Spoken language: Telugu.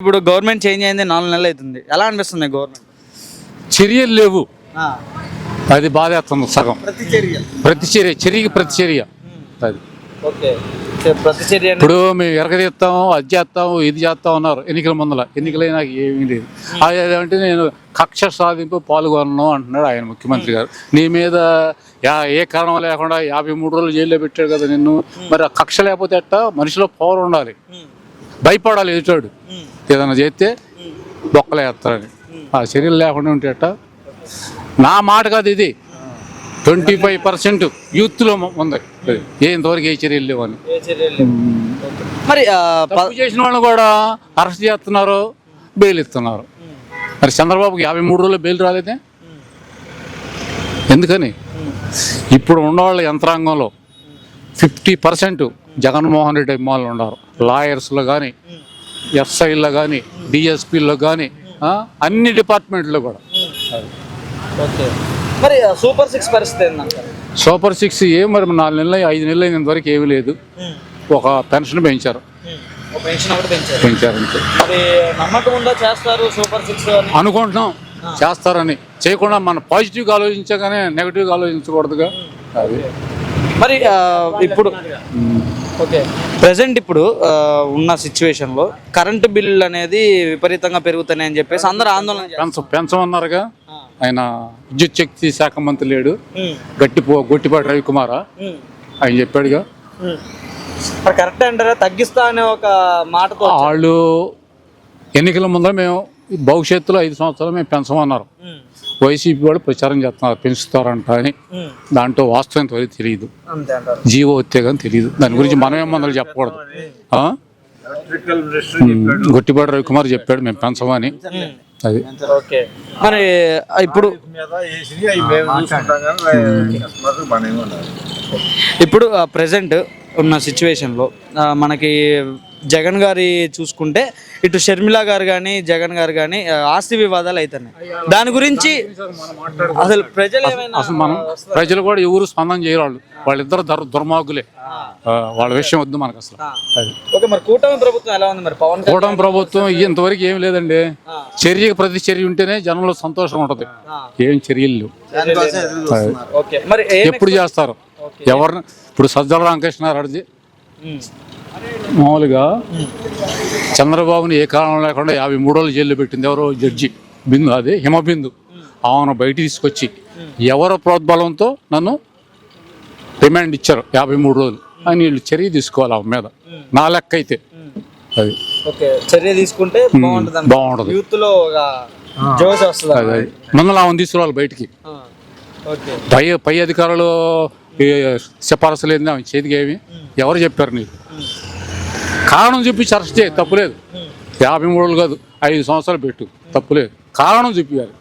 ఇప్పుడు గవర్నమెంట్ చేంజ్ అయింది నాలుగు నెలలు అవుతుంది. ఎలా అనిపిస్తుంది గవర్నమెంట్? చర్యలు లేవు. అది బాధేస్తుంది సగం. ప్రతి చర్య ప్రతి చర్య చర్యకి ప్రతి చర్య అది. ఓకే. ప్రతి చర్య అంటే- ఇప్పుడు మేము ఎరగదీస్తాం అది చేస్తాం ఇది చేస్తాం అన్నారు ఎన్నికల ముందల. ఎన్నికలైనా ఏమీ లేదు. అది అంటే నేను కక్ష సాధింపు పాల్గొనను అంటున్నాడు ఆయన ముఖ్యమంత్రి గారు. నీ మీద ఏ కారణం లేకుండా యాభై మూడు రోజులు జైల్లో పెట్టాడు కదా నిన్ను. మరి ఆ కక్ష లేకపోతే ఎట్ట? మనిషిలో పవర్ ఉండాలి. భయపడాలి ఎదుటాడు. ఏదైనా చేస్తే బొక్కలు వేస్తారని. ఆ చర్యలు లేకుండా ఉంటే ఎట్ట నా మాట కాదు ఇది. ట్వంటీ ఫైవ్ పర్సెంట్ యూత్లో ఉంది. ఏ ఇంతవరకు ఏ చర్యలు లేవని. మరి చేసిన వాళ్ళు కూడా అరెస్ట్ చేస్తున్నారు బెయిల్ ఇస్తున్నారు. మరి చంద్రబాబుకి యాభై మూడు రోజులు బెయిల్ రాలేదే? ఎందుకని? ఇప్పుడు ఉన్నవాళ్ళ యంత్రాంగంలో ఫిఫ్టీ పర్సెంట్ జగన్మోహన్ రెడ్డి అభిమానులు ఉన్నారు. లాయర్స్లో కానీ ఎస్ఐల్లో కానీ డిఎస్పీల్లో కానీ అన్ని డిపార్ట్మెంట్లో కూడా. మరి సూపర్ సిక్స్ పరిస్థితి సూపర్ సిక్స్ ఏ మరి నాలుగు నెలలు ఐదు నెలలు అయినంతవరకు ఏమీ లేదు. ఒక పెన్షన్ పెంచారు. పెంచారు. అనుకుంటున్నాం చేస్తారని. చేయకుండా మన పాజిటివ్గా ఆలోచించగానే నెగిటివ్గా ఆలోచించకూడదుగా. అది. మరి ఇప్పుడు ప్రజెంట్ ఇప్పుడు ఉన్న సిచ్యువేషన్లో కరెంటు బిల్లు అనేది విపరీతంగా పెరుగుతున్నాయని చెప్పేసి అందరూ ఆందోళన పెంచమన్నారుగా. ఆయన విద్యుత్ శక్తి శాఖ మంత్రి లేడు. ఉమ్, గట్టిపో గొట్టిపాటి రవికుమార? ఆయన చెప్పాడుగా. కరెక్ట్ అంటారా? తగ్గిస్తా అనే ఒక మాటతో వాళ్ళు ఎన్నికల ముందర మేము భవిష్యత్తులో ఐదు సంవత్సరాలు మేము పెంచమన్నారు. వైసీపీ వాళ్ళు ప్రచారం చేస్తున్నారు పెంచుతారంట అని. దాంట్లో వాస్తవం ఎంతవరకు తెలియదు. అంతే అంటారు. జీవో కానీ తెలియదు. దాని గురించి మనం ఏం మందలు చెప్పకూడదు. గొట్టిపాటి రవికుమార్ చెప్పాడు మేము పెంచమని. అది. ఓకే. మరి ఇప్పుడు ఇప్పుడు ప్రజెంట్ ఉన్న సిచ్యువేషన్లో మనకి జగన్ గారి చూసుకుంటే ఇటు షర్మిల గారు కానీ జగన్ గారు కానీ ఆస్తి వివాదాలు అవుతున్నాయి దాని గురించి అసలు ప్రజలు అసలు మనం ప్రజలు కూడా ఎవరు స్పందన చేయరు వాళ్ళు. వాళ్ళిద్దరు దుర్ దుర్మార్గులే. వాళ్ళ విషయం వద్దు మనకు అసలు. అది. ఓకే మరి కూటమి ప్రభుత్వం ఎలా ఉంది మరి? పవన్ కూటమి ప్రభుత్వం ఇంతవరకు ఏం లేదండి. చర్యకి ప్రతి చర్య ఉంటేనే జనంలో సంతోషం ఉంటుంది. ఏం చర్యలు ఎప్పుడు చేస్తారు? ఎవరిని? ఇప్పుడు సజ్జల రామకృష్ణారెడ్డి. ఉమ్, మామూలుగా చంద్రబాబుని ఏ కారణం లేకుండా యాభై మూడు రోజులు జైల్లో పెట్టింది ఎవరో జడ్జి. బిందు అదే హిమబిందు. ఆమెను బయట తీసుకొచ్చి ఎవరో ప్రోద్బలంతో నన్ను రిమాండ్ ఇచ్చారు యాభై మూడు రోజులు అని వీళ్ళు చర్య తీసుకోవాలి ఆమె మీద. నా లెక్క అయితే. అది. ఓకే చర్య తీసుకుంటే బాగుంటుంది. బాగుంటుంది ముందు ఆమెను తీసుకురావాలి బయటికి. పై పై అధికారులు సిఫారసు లేదు ఆమె చేతికి ఏమి? ఎవరు చెప్పారు నీకు? కారణం చూపించి అరెస్ట్ చేయి తప్పులేదు యాభై మూడు కాదు ఐదు సంవత్సరాలు పెట్టు తప్పులేదు కారణం చూపించాలి